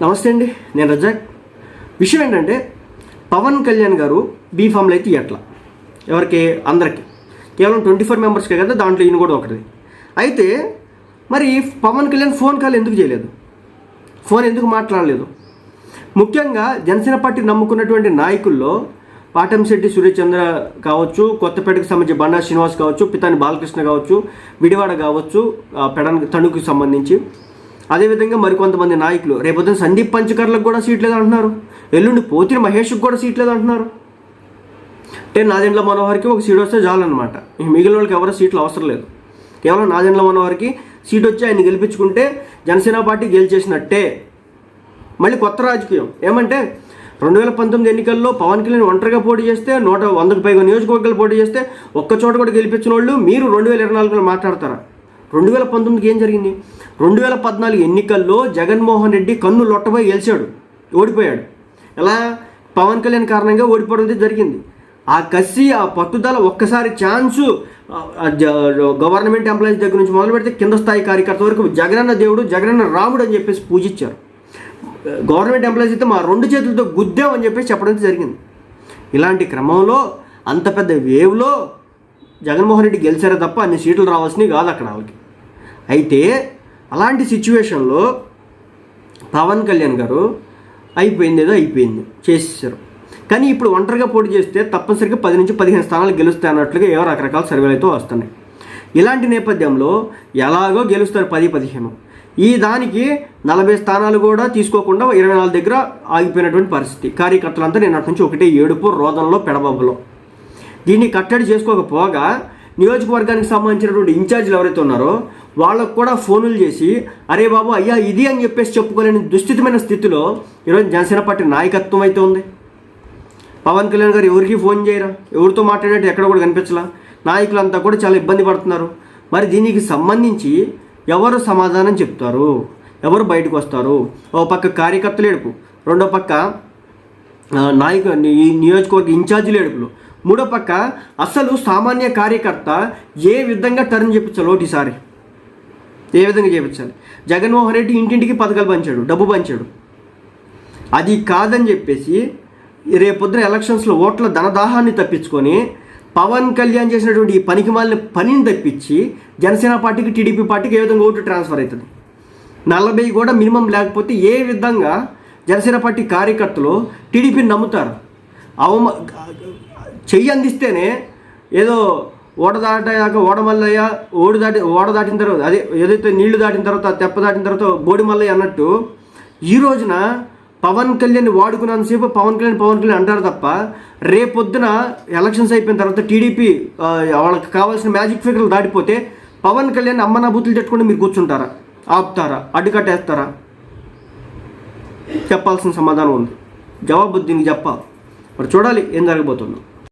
నమస్తే అండి నేను రజాక్. విషయం ఏంటంటే పవన్ కళ్యాణ్ గారు బీఫామ్లో అయితే ఎట్లా? ఎవరికి? అందరికీ. కేవలం ట్వంటీ ఫోర్ మెంబర్స్కే కదా దాంట్లో ఈయన కూడా ఒకటి అయితే మరి పవన్ కళ్యాణ్ ఫోన్ కాల్ ఎందుకు చేయలేదు? ఫోన్ ఎందుకు మాట్లాడలేదు? ముఖ్యంగా జనసేన పార్టీ నమ్ముకున్నటువంటి నాయకుల్లో పాటంశెట్టి సూర్యచంద్ర కావచ్చు కొత్తపేటకు సంబంధించి బండా శ్రీనివాస్ కావచ్చు పితాని బాలకృష్ణ కావచ్చు విడివాడ కావచ్చు పెడన్ తణుకు సంబంధించి అదేవిధంగా మరికొంతమంది నాయకులు రేపొద్దున సందీప్ పంచకర్లకు కూడా సీట్ లేదు అంటున్నారు ఎల్లుండి పోతిన మహేష్కి కూడా సీట్ లేదు అంటున్నారు అంటే నాదెండ్ల మనోహర్కి ఒక సీట్ వస్తే చాలన్నమాట. ఈ మిగిలిన వాళ్ళకి ఎవరో సీట్లు అవసరం లేదు. కేవలం నాదెండ్ల మనోహర్కి సీట్ వచ్చి ఆయన గెలిపించుకుంటే జనసేన పార్టీ గెలిచేసినట్టే. మళ్ళీ కొత్త రాజకీయం. ఏమంటే రెండు వేల పంతొమ్మిది ఎన్నికల్లో పవన్ కళ్యాణ్ ఒంటరిగా పోటీ చేస్తే నూట వందకు పైగా నియోజకవర్గాలు పోటీ చేస్తే ఒక్క చోట కూడా గెలిపించిన వాళ్ళు మీరు రెండు వేల ఇరవై నాలుగులో మాట్లాడతారా? రెండు వేల పంతొమ్మిదికి ఏం జరిగింది? రెండు వేల పద్నాలుగు ఎన్నికల్లో జగన్మోహన్ రెడ్డి కన్ను లొట్టబోయి గెలిచాడు. ఓడిపోయాడు. ఎలా? పవన్ కళ్యాణ్ కారణంగా ఓడిపోవడం జరిగింది. ఆ కసి ఆ పట్టుదల ఒక్కసారి ఛాన్సు గవర్నమెంట్ ఎంప్లాయీస్ దగ్గర నుంచి మొదలు పెడితే కింద స్థాయి కార్యకర్త వరకు జగనన్న దేవుడు జగనన్న రాముడు అని చెప్పేసి పూజించారు గవర్నమెంట్ ఎంప్లాయీస్ అయితే మా రెండు చేతులతో గుద్దాం అని చెప్పేసి చెప్పడం జరిగింది. ఇలాంటి క్రమంలో అంత పెద్ద వేవ్లో జగన్మోహన్ రెడ్డి గెలిచారే తప్ప అన్ని సీట్లు రావాల్సినవి కాదు అక్కడ వాళ్ళకి. అయితే అలాంటి సిచ్యువేషన్లో పవన్ కళ్యాణ్ గారు అయిపోయింది ఏదో అయిపోయింది చేసేసారు కానీ ఇప్పుడు ఒంటరిగా పోటీ చేస్తే తప్పనిసరిగా పది నుంచి పదిహేను స్థానాలు గెలుస్తాయి అన్నట్లుగా ఏవో రకరకాల సర్వేలు అయితే వస్తున్నాయి. ఇలాంటి నేపథ్యంలో ఎలాగో గెలుస్తారు పది పదిహేను. ఈ దానికి నలభై స్థానాలు కూడా తీసుకోకుండా ఇరవై నాలుగు దగ్గర ఆగిపోయినటువంటి పరిస్థితి. కార్యకర్తలంతా నిన్నటి నుంచి ఒకటే ఏడుపు రోదంలో పెడబబ్బలో దీన్ని కట్టడి చేసుకోకపోగా నియోజకవర్గానికి సంబంధించినటువంటి ఇన్ఛార్జీలు ఎవరైతే ఉన్నారో వాళ్ళకు కూడా ఫోనులు చేసి అరే బాబు అయ్యా ఇది అని చెప్పేసి చెప్పుకోలేని దుస్థితమైన స్థితిలో ఈరోజు జనసేన పార్టీ నాయకత్వం అయితే ఉంది. పవన్ కళ్యాణ్ గారు ఎవరికి ఫోన్ చేయరా? ఎవరితో మాట్లాడినట్టు ఎక్కడ కూడా కనిపించలా? నాయకులంతా కూడా చాలా ఇబ్బంది పడుతున్నారు. మరి దీనికి సంబంధించి ఎవరు సమాధానం చెప్తారు? ఎవరు బయటకు వస్తారు? ఓ పక్క కార్యకర్తలు ఏడుపు రెండో పక్క నాయకు ఈ నియోజకవర్గ ఇన్ఛార్జీలు ఏడుపులు. మూడో పక్క అసలు సామాన్య కార్యకర్త ఏ విధంగా టర్న్ చెప్పించాలి ఒకటిసారి ఏ విధంగా చేపించాలి? జగన్మోహన్ రెడ్డి ఇంటింటికి పథకాలు పంచాడు డబ్బు పంచాడు. అది కాదని చెప్పేసి రేపొద్దున ఎలక్షన్స్లో ఓట్ల ధనదాహాన్ని తప్పించుకొని పవన్ కళ్యాణ్ చేసినటువంటి ఈ పనికి మాలిన పనిని తప్పించి జనసేన పార్టీకి టీడీపీ పార్టీకి ఏ విధంగా ఓటు ట్రాన్స్ఫర్ అవుతుంది? నలభై కూడా మినిమం లేకపోతే ఏ విధంగా జనసేన పార్టీ కార్యకర్తలు టీడీపీని నమ్ముతారు? అవమ చెయ్యి అందిస్తేనే ఏదో ఓడ దాటాక ఓడ మల్లయ్య ఓడి దాటి ఓడ దాటిన తర్వాత అదే ఏదైతే నీళ్ళు దాటిన తర్వాత తెప్ప దాటిన తర్వాత బోడి మల్లయ్య అన్నట్టు ఈ రోజున పవన్ కళ్యాణ్ వాడుకున్నంతసేపు పవన్ కళ్యాణ్ పవన్ కళ్యాణ్ అంటారు తప్ప రేపొద్దున ఎలక్షన్స్ అయిపోయిన తర్వాత టీడీపీ వాళ్ళకి కావాల్సిన మ్యాజిక్ ఫిగర్లు దాటిపోతే పవన్ కళ్యాణ్ అమ్మ నా బూతులు మీరు కూర్చుంటారా? ఆపుతారా? అడ్డుకట్టేస్తారా? చెప్పాల్సిన సమాధానం ఉంది. జవాబు దీనికి చెప్పాలి. మరి చూడాలి ఏం జరగబోతుందో.